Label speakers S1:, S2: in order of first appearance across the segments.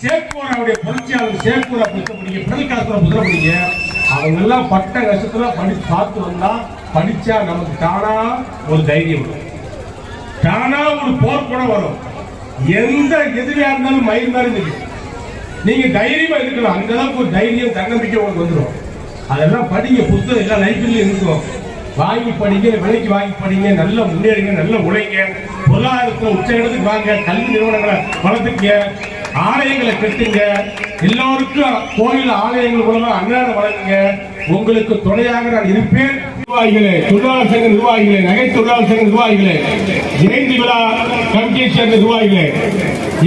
S1: சேக்குவராவுடைய புரட்சியாளர் சேக்குவரா புத்தகம் படிங்க பிடல் காசுவரா புத்தகம் படிங்க. அவங்க எல்லாம் பட்ட கஷ்டத்துல படி பார்த்து வந்தா படிச்சா நமக்கு தானா ஒரு தைரியம் வரும். தானா ஒரு போர் கூட வரும். எந்த எதிரியா இருந்தாலும் மயில் மாதிரி நிற்கும். நீங்க தைரியமா இருக்கலாம் அந்த அளவுக்கு ஒரு தைரியம் தன்னம்பிக்கை உங்களுக்கு வந்துடும் அதெல்லாம் படிங்க புத்தகம் எல்லாம் லைப்ரரியில இருக்கும். வாங்கி படிங்க விலைக்கு வாங்கி படிங்க நல்ல முன்னேறுங்க நல்ல உழைங்க. பொருளாதாரத்தை உச்ச இடத்துக்கு வாங்க கல்வி நிறுவனங்களை வளர்த்துக்க ஆலயங்களை கட்டுங்க. எல்லோருக்கும் கோயில் ஆலயங்கள் மூலமா அன்னாரம் வழங்குங்க. உங்களுக்கு துணையாக நான் இருப்பேன். நிர்வாகிகளே தொழிலாளர் சங்க நிர்வாகிகளே நகை தொழிலாளர் சங்க நிர்வாகிகளே ஜெயந்தி விழா கமிட்டியை சேர்ந்த நிர்வாகிகளே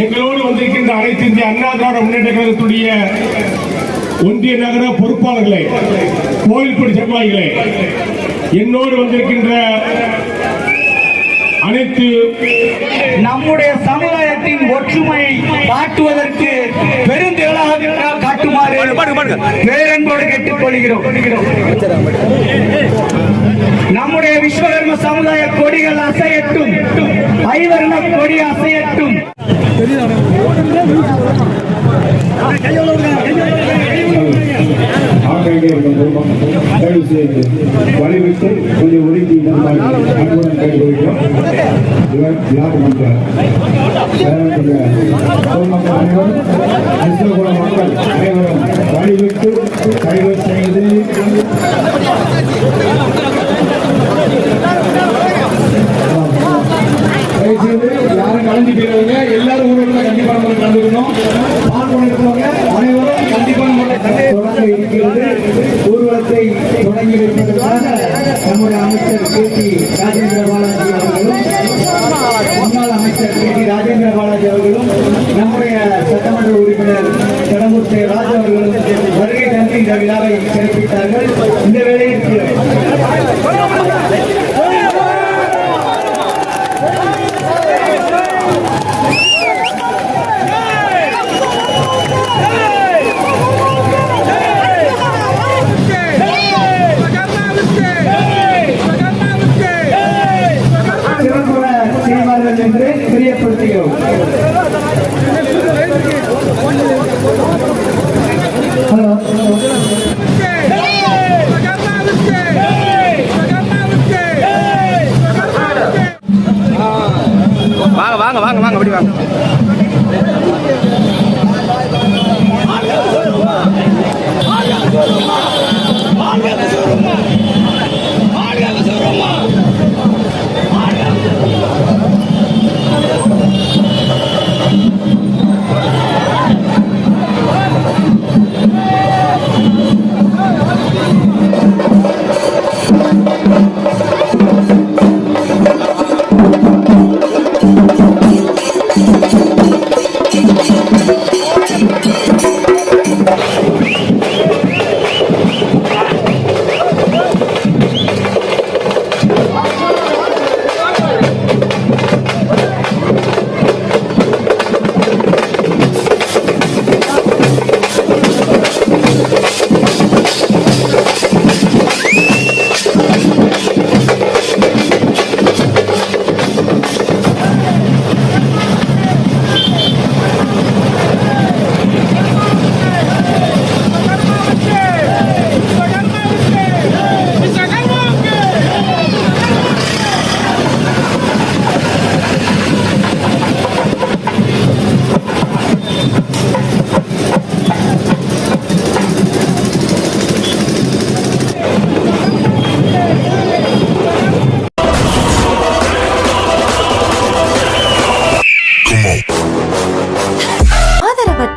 S1: எங்களோடு வந்திருக்கின்ற அனைத்து இந்திய அண்ணா திராவிட முன்னேற்ற கழகத்துடைய ஒன்றிய நகர பொறுப்பாளர்களே கோயில்படி நிர்வாகிகளே என்னோடு வந்திருக்கின்ற அனைத்து
S2: நம்முடைய சமுதாயத்தின் ஒற்றுமையை காட்டுவதற்கு பெருந்தேளாக காட்டுமாறு பேரன்போடு கேட்டுக்கொள்கிறோம். நம்முடைய விஸ்வகர்ம சமுதாய கொடிகள் அசையட்டும். ஐவர்ண கொடி அசையட்டும்.
S3: ஆங்காங்கே இருக்கும் வழிவிட்டு கொஞ்சம் ஒதுக்கி அன்புடன் கேட்டுக்கொள்கிறோம் இவர் யார் மக்கள் அனைவரும் வழிவிட்டு செய்து யாரும் கலந்து போயிருவாங்க எல்லாரும் ஊரில் கண்டிப்பாக முறையில் கலந்துக்கணும் பார்க்க அனைவரும் கண்டிப்பாக இருக்கிறது ஊர்வலத்தை தொடங்கி வைப்பதற்காக நம்முடைய அமைச்சர் கே டி ராஜேந்திர பாலாஜி அவர்களும் முன்னாள் அமைச்சர் கே டி ராஜேந்திர பாலாஜி அவர்களும் நம்முடைய சட்டமன்ற உறுப்பினர் கடம்பூர் ராஜ் அவர்களும் வருகை தந்து இந்த விழாவை சிறப்பித்தார்கள். இந்த வேளையில்
S4: வாங்க வாங்க வாங்க வாங்க அப்படி வாங்க.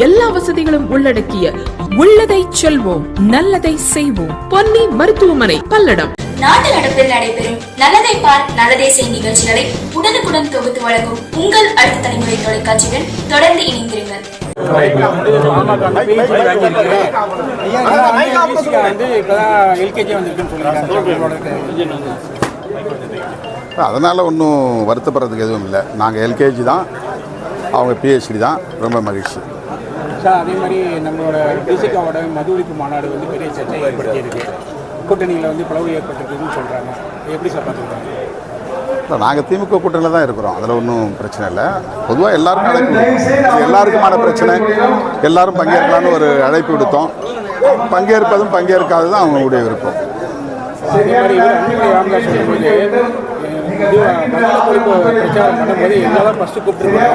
S5: எல்லா வசதிகளும் உள்ளடக்கிய உள்ளதை செல்வோம் நல்லதை செய்வோம். பொன்னி மருத்துவமனை பல்லடம்.
S6: நாட்டு நடப்பில் நடைபெறும் நல்லதை பார் நல்லதை செய் நிகழ்ச்சிகளை உடனுக்குடன் தொகுத்து வழங்கும் உங்கள் அடுத்த தலைமுறை தொலைக்காட்சியுடன் தொடர்ந்து இணைந்திருங்கள்.
S7: அதனால் ஒன்றும் வருத்தப்படுறதுக்கு எதுவும் இல்லை. நாங்கள் எல்கேஜி தான். அவங்க பிஹெச்டி தான். ரொம்ப மகிழ்ச்சி.
S8: சார் அதே மாதிரி நம்மளோட தேசிகாவோட மது ஒழிப்பு மாநாடு வந்து பெரிய சர்ச்சை ஏற்படுத்தியிருக்கு. கூட்டணியில் வந்து பிளவு ஏற்பட்டிருக்குன்னு சொல்கிறாங்க எப்படி சார் பார்த்துருக்காங்க
S7: நாங்கள் திமுக கூட்டணியில் தான் இருக்கிறோம். அதில் ஒன்றும் பிரச்சனை இல்லை. பொதுவாக நடக்கும். இது எல்லாருக்குமான பிரச்சனை. எல்லாரும் பங்கேற்கலாம்னு ஒரு அழைப்பு விடுத்தோம். பங்கேற்பதும் பங்கேற்காததும் அவங்களுடைய விருப்பம்.
S8: அதே மாதிரி ராமதாஸ் சொல்லும்போது பிரச்சாரம் பண்ணும்போது ஃபஸ்ட்டு கூப்பிட்டுருக்கோம்.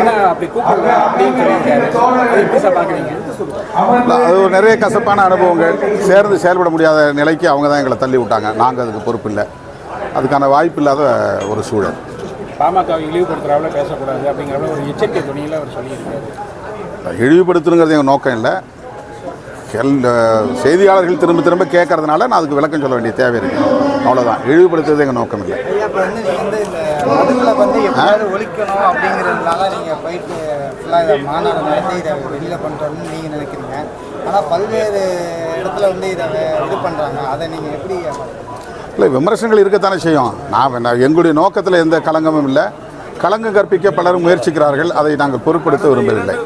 S8: ஆனால் அப்படி கூப்பிடுங்க அப்படின்னு சொல்லியிருக்காரு. அதை எப்படி சார் பார்க்குறீங்க
S7: இல்லை, அது ஒரு நிறைய கசப்பான அனுபவங்கள். சேர்ந்து செயல்பட முடியாத நிலைக்கு அவங்க தான் எங்களை தள்ளி விட்டாங்க. நாங்கள் அதுக்கு பொறுப்பு இல்லை. அதுக்கான வாய்ப்பு இல்லாத ஒரு சூழல்.
S8: பாமக இழிவுபடுத்துறாவில் பேசக்கூடாது அப்படிங்கிற ஒரு எச்சரிக்கை துணியில் அவர் சொல்லியிருக்காரு.
S7: இழிவுபடுத்தணுங்கிறது எங்கள் நோக்கம் இல்லை. செய்தியாளர்கள் திரும்ப திரும்ப கேட்கறதுனால நான் அதுக்கு விளக்கம் சொல்ல வேண்டிய தேவை இருக்கு. அவ்வளோதான் இழிவுபடுத்துறது எங்கள் நோக்கம் இல்லை. இல்லை விமர்சனங்கள் இருக்கத்தானே செய்யும். நான் நான் எங்களுடைய நோக்கத்தில் எந்த களங்கமும் இல்லை. களங்கம் கற்பிக்க பலரும் முயற்சிக்கிறார்கள். அதை நாங்கள் பொருட்படுத்த விரும்பவில்லை.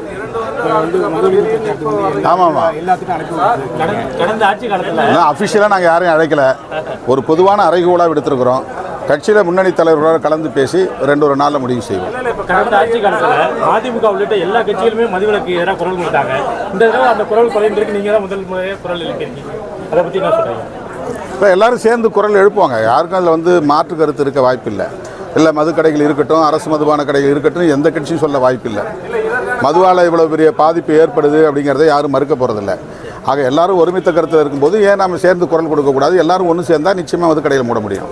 S8: இப்போ வந்து மது ஒழிப்பு பிரச்சாரத்துக்கு வந்து
S7: ஆமாம் ஆமாம்.
S8: எல்லாத்துக்கும் அனுப்பி கடந்த ஆட்சி காலத்தில்
S7: இன்னும் அஃபிஷியலாக நாங்கள் யாரையும் அழைக்கல. ஒரு பொதுவான அறைகூலாக விடுத்திருக்கிறோம். கட்சியில் முன்னணி தலைவர்களோட கலந்து பேசி ரெண்டு ஒரு நாளில் முடிவு செய்வோம்.
S9: இப்போ கடந்த ஆட்சி காலத்தில் அதிமுக உள்ளிட்ட எல்லா கட்சிகளுமே மதுவிலக்கு எதிராக குரல் கொடுத்தாங்க. இந்த தடவை அந்த குரல் குறைந்திருக்கு. நீங்கள் தான் முதல் முறையாக குரல் எழுப்பியிருக்கீங்க. அதை பற்றி என்ன சொல்கிறீங்க
S7: இப்போ எல்லாரும் சேர்ந்து குரல் எழுப்புவாங்க. யாருக்கும் அதில் வந்து மாற்று கருத்து இருக்க வாய்ப்பில்லை. இல்லை மது கடைகள் இருக்கட்டும் அரசு மதுபான கடைகள் இருக்கட்டும் எந்த கட்சியும் சொல்ல வாய்ப்பில்லை. மதுவால் இவ்வளோ பெரிய பாதிப்பு ஏற்படுது அப்படிங்கிறத யாரும் மறுக்க போகிறதில்ல ஆக எல்லாரும் ஒருமித்த கருத்தில் இருக்கும்போது ஏன் நம்ம சேர்ந்து குரல் கொடுக்கக்கூடாது எல்லாரும் ஒன்று சேர்ந்தா நிச்சயமாக வந்து கடையில் மூட முடியும்.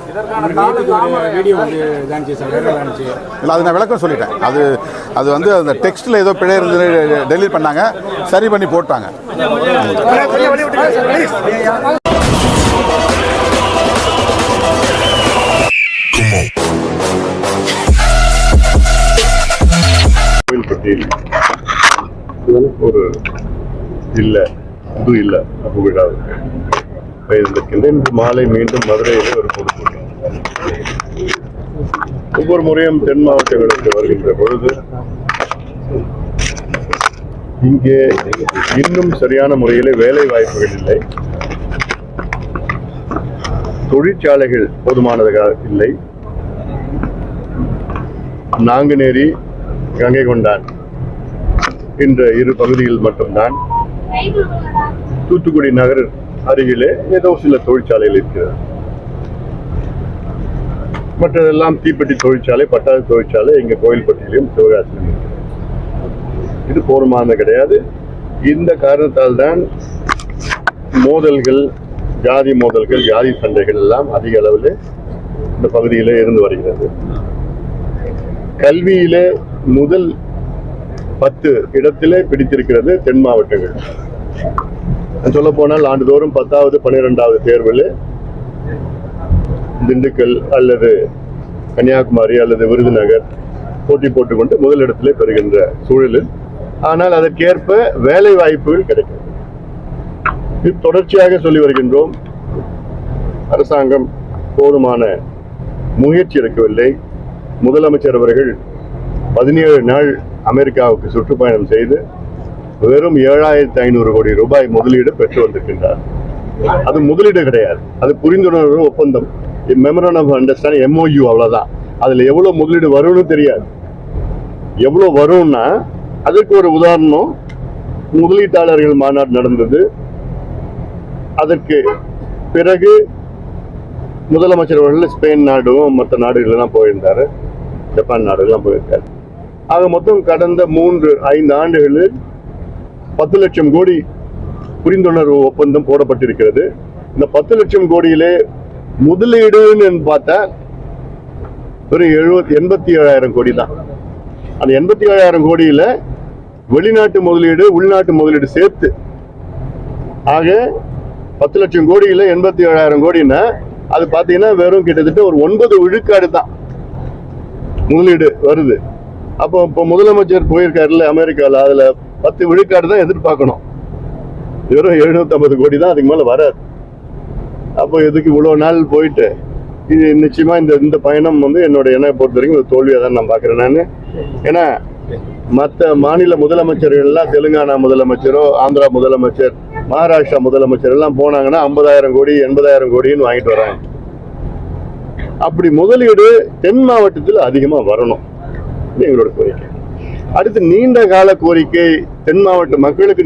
S7: இல்லை அது நான் விளக்கம் சொல்லிட்டேன். அது அது வந்து அந்த டெக்ஸ்ட்டில் ஏதோ பிழை இருந்து டெலிட் பண்ணாங்க. சரி பண்ணி போட்டாங்க.
S10: கோயில்பட்டியில் ஒரு இல்லை இது இல்லை அப்போ விழாவு பெயர்ந்திருக்கின்றேன் இன்று மாலை மீண்டும் மதுரையில் ஒரு பொதுக்கூட்டம் ஒவ்வொரு முறையும் தென் மாவட்டங்களுக்கு வருகின்ற பொழுது இங்கே இன்னும் சரியான முறையில் வேலை வாய்ப்புகள் இல்லை. தொழிற்சாலைகள் போதுமானதாக இல்லை. நாங்குநேரி கங்கை கொண்டான். என்ற இரு பகுதியில் மட்டும்தான் தூத்துக்குடி நகர் அருகிலே ஏதோ சில தொழிற்சாலைகள் இருக்கிறது. மற்றதெல்லாம் தீப்பெட்டி தொழிற்சாலை பட்டாசு தொழிற்சாலை எங்க கோயில்பட்டியிலும் சிவகாசியிலும் இருக்கிறது. இது போதுமானது கிடையாது. இந்த காரணத்தால் தான் மோதல்கள் ஜாதி மோதல்கள் ஜாதி சண்டைகள் எல்லாம் அதிக அளவில் இந்த பகுதியிலே இருந்து வருகிறது. கல்வியிலே முதல் பத்து இடத்திலே பிடித்திருக்கிறது தென் மாவட்டங்கள். சொல்ல போனால் ஆண்டுதோறும் பத்தாவது பன்னிரெண்டாவது தேர்வில் திண்டுக்கல் அல்லது கன்னியாகுமரி அல்லது விருதுநகர் போட்டி போட்டுக்கொண்டு முதலிடத்திலே பெறுகின்ற சூழலில். ஆனால் அதற்கேற்ப வேலை வாய்ப்புகள் கிடைக்கும் இது தொடர்ச்சியாக சொல்லி வருகின்றோம். அரசாங்கம் போதுமான முயற்சி எடுக்கவில்லை. முதலமைச்சர் அவர்கள் பதினேழு நாள் அமெரிக்காவுக்கு சுற்றுப்பயணம் செய்து வெறும் ஏழாயிரத்தி ஐநூறு கோடி ரூபாய் முதலீடு பெற்று வந்திருக்கின்றார். அது முதலீடு கிடையாது. அது புரிந்துணர்வு ஒப்பந்தம். மெமரன் ஆஃப் அண்டர்ஸ்டாண்டிங் எம்ஓயு அவ்வளோதான் அதில் எவ்வளோ முதலீடு வரும்னு தெரியாது. எவ்வளோ வரும்னா அதற்கு ஒரு உதாரணம். முதலீட்டாளர்கள் மாநாடு நடந்தது. அதற்கு பிறகு முதலமைச்சர் அவர்கள் ஸ்பெயின் நாடும் மற்ற நாடுகளெல்லாம் போயிருந்தாரு. ஜப்பான் நாடுகள்லாம் போயிருக்காரு. ஆக மொத்தம் கடந்த மூன்று ஐந்து ஆண்டுகளில் பத்து லட்சம் கோடி புரிந்துணர்வு ஒப்பந்தம் போடப்பட்டிருக்கிறது. இந்த பத்து லட்சம் கோடியிலே முதலீடுன்னு பார்த்தா ஒரு எழுபத்தி எண்பத்தி ஏழாயிரம் கோடி தான். அந்த எண்பத்தி ஏழாயிரம் கோடியில் வெளிநாட்டு முதலீடு உள்நாட்டு முதலீடு சேர்த்து ஆக பத்து லட்சம் கோடியில் எண்பத்தி ஏழாயிரம் கோடின்னா அது பார்த்தீங்கன்னா வெறும் கிட்டத்தட்ட ஒரு ஒன்பது விழுக்காடு தான் முதலீடு வருது. அப்போ இப்போ முதலமைச்சர் போயிருக்காருல்ல அமெரிக்காவில் அதில் பத்து விழுக்காடு தான் எதிர்பார்க்கணும். வெறும் எழுநூத்தம்பது கோடி தான் அதுக்கு மேலே வராது. அப்போ இதுக்கு இவ்வளோ நாள் போயிட்டு இது நிச்சயமாக இந்த இந்த பயணம் வந்து என்னோட என்னை பொறுத்த வரைக்கும் ஒரு தோல்வியாக தான் நான் பார்க்குறேன் நான். ஏன்னா மற்ற மாநில முதலமைச்சர்கள்லாம் தெலுங்கானா முதலமைச்சரோ ஆந்திரா முதலமைச்சர் மகாராஷ்டிரா முதலமைச்சர் எல்லாம் போனாங்கன்னா ஐம்பதாயிரம் கோடி எண்பதாயிரம் கோடின்னு வாங்கிட்டு வராங்க. அப்படி முதலீடு தென் மாவட்டத்தில் அதிகமாக வரணும். எங்களோட கோரிக்கை. அடுத்து நீண்ட கால கோரிக்கை தென் மாவட்ட மக்களுக்கு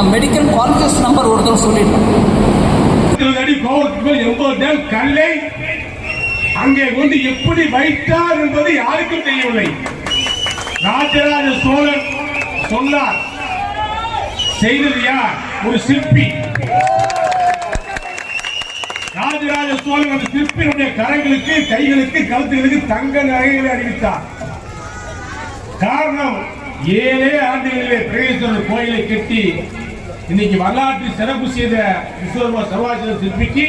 S11: நான் மெடிக்கல் கான்ஃபரன்ஸ் நம்பர் ஒரு தடவை சொல்லிட்டேன்.
S1: இருபது அடி கல்லை அங்கே கொண்டு எப்படி வைத்தார் என்பது யாருக்கும் தெரியவில்லை. ராஜராஜ சோழன் சொன்னார் செய்தது யார்? ஒரு சிற்பி. ராஜராஜ சோழன் அந்த சிற்பியினுடைய கரங்களுக்கு கைகளுக்கு கழுத்துகளுக்கு தங்க நகைகளை அறிவித்தார் காரணம் ஏழே ஆண்டுகளிலே பிரகேஸ்வரர் கோயிலை கட்டி இன்னைக்கு வரலாற்று சிறப்பு செய்த விஸ்வகர்மா சர்வாஜன சிற்பிக்கு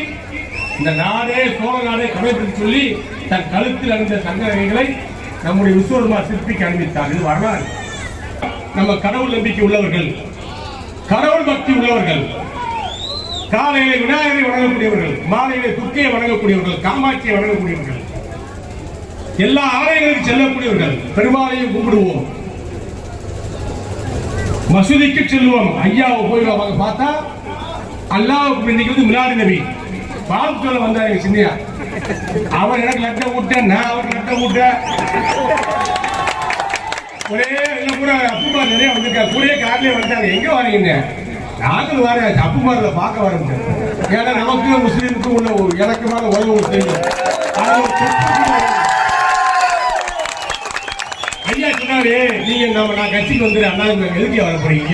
S1: இந்த நாடே சோழ நாடே கடைபிடித்து சொல்லி தன் கழுத்தில் அணிந்த தங்க நம்முடைய விஸ்வகர்மா சிற்பிக்கு அணிவித்தார். இது வரலாறு. நம்ம கடவுள் நம்பிக்கை உள்ளவர்கள் கடவுள் பக்தி உள்ளவர்கள் காலையில விநாயகரை வணங்கக்கூடியவர்கள் மாலையில துர்க்கையை வணங்கக்கூடியவர்கள் காமாட்சியை வணங்கக்கூடியவர்கள் எல்லா ஆலயங்களுக்கு செல்லக்கூடியவர்கள் பெருமாளையும் கும்பிடுவோம். மசூதிக்கு செல்வோம் ஐயாவை போய் அவங்க பார்த்தா அல்லாவுக்கு இன்னைக்கு வந்து மிலாடி நபி. பால் சொல்ல வந்தாரு சின்னியா. அவர் எனக்கு லட்ட விட்டேன் நான் அவருக்கு லட்ட விட்டேன் ஒரே எல்லாம் கூட அப்புமார் நிறைய வந்திருக்காரு. கூட கார்லயே வந்தாங்க எங்க வரீங்க நாங்களும் வர அப்புமாரில் பார்க்க வர முடியாது. ஏன்னா நமக்கு முஸ்லீமுக்கு உள்ள ஒரு இலக்கமான உறவு தெரியும் சொன்னாரு நீங்க நம்ம நான் கட்சிக்கு வந்துடு அண்ணா எதுக்கு வர போறீங்க?